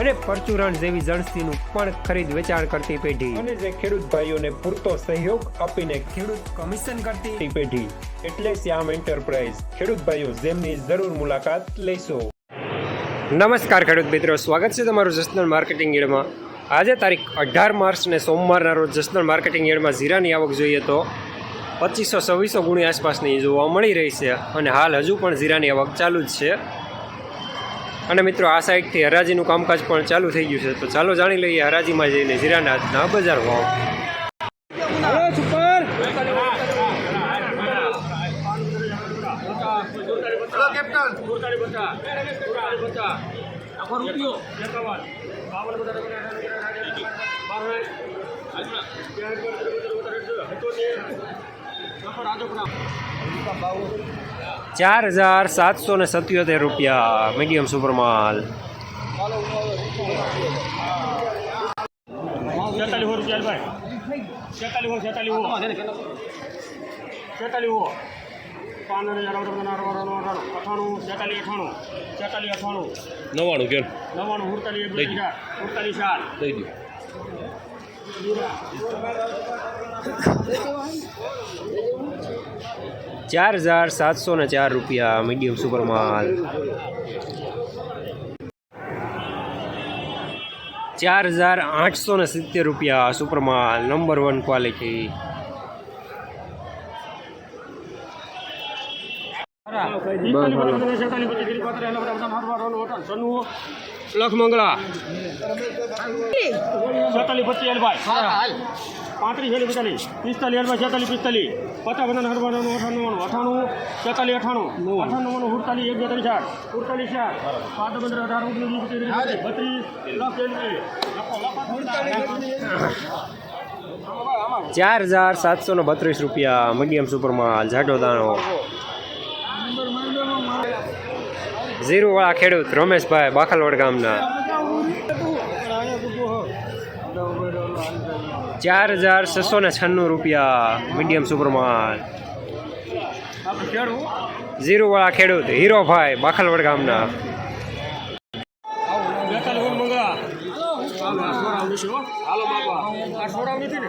અને પરચુરણ જેવી જણસીનું પણ ખરીદ વેચાણ કરતી પેઢી. અને જે ખેડૂત ભાઈઓને પૂરતો સહયોગ આપીને ખેડૂત કમિશન કરતી પેઢી. એટલે શ્યામ એન્ટરપ્રાઇઝ. ખેડૂત ભાઈઓ જેમની જરૂર મુલાકાત લેશો. નમસ્કાર ખેડૂત મિત્રો સ્વાગત છે તમારું જસનલ માર્કેટિંગ યાર્ડમાં આજે તારીખ અઢાર માર્ચને સોમવારના રોજ જસનલ માર્કેટિંગ યાર્ડમાં જીરાની આવક જોઈએ તો પચીસો છવ્વીસો ગુણી આસપાસની જોવા મળી રહી છે અને હાલ હજુ પણ જીરાની આવક ચાલુ જ છે. અને મિત્રો, આ સાઈડથી હરાજીનું કામકાજ પણ ચાલુ થઈ ગયું છે. તો ચાલો જાણી લઈએ હરાજીમાં જઈને જીરાના આજના બજાર ભાવ ચાર હજાર સાતસો ને સત્યોતેર રૂપિયા મીડિયમ સુપર માલ હો રૂપિયા ભાઈ. છેતાલીસ હો છેતાલીસ હો. છેતાલીસ હો. પાંદર હજાર અઠાણું છેતાલીસ અઠાણું. છેતાલીસ અઠાણું. નવાણું કેમ? બે હજાર હુડતાલીસ ચાર. દઈ દો. ચાર હજાર સાતસો ને ચાર રૂપિયા મીડિયમ સુપર માલ. ચાર હજાર આઠસો ને સિત્તેર રૂપિયા સુપર માલ નંબર વન ક્વોલિટી લખ મંગળા. છેતાલીસ પચીસ ભાઈ પાંત્રીસ હેલી પિસ્તાલીસ. પિસ્તાલીસ હેલ ભાઈ છેતાલીસ પિસ્તાલીસ. પચાસ હરવાનું અઠાણું અઠાણું છેતાલીસ અઠાણું. અઠાણું ઉડતાલીસ એક બેતાલીસ ચાર હુડતાલીસ ચાર. પાંચ પંદર અઢાર ઓગણીસ બત્રીસ. લખ ચાર હજાર સાતસો ને બત્રીસ રૂપિયા મીડિયમ સુપરમાં જાડો દાણો. ઝીરુવાળા ખેડૂત રમેશભાઈ બાખલવડ ગામના. ચાર હજાર છસો ને છન્નું રૂપિયા મીડિયમ સુપરમાલ ઝીરુવાળા ખેડૂત હીરોભાઈ બાખલવડ ગામના. હાલો બાપા આ છોડાવ નથી ને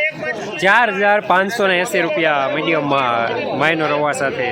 ચાર હજાર પાંચસો ને એંસી રૂપિયા મીડિયમમાં માઇનો રવા સાથે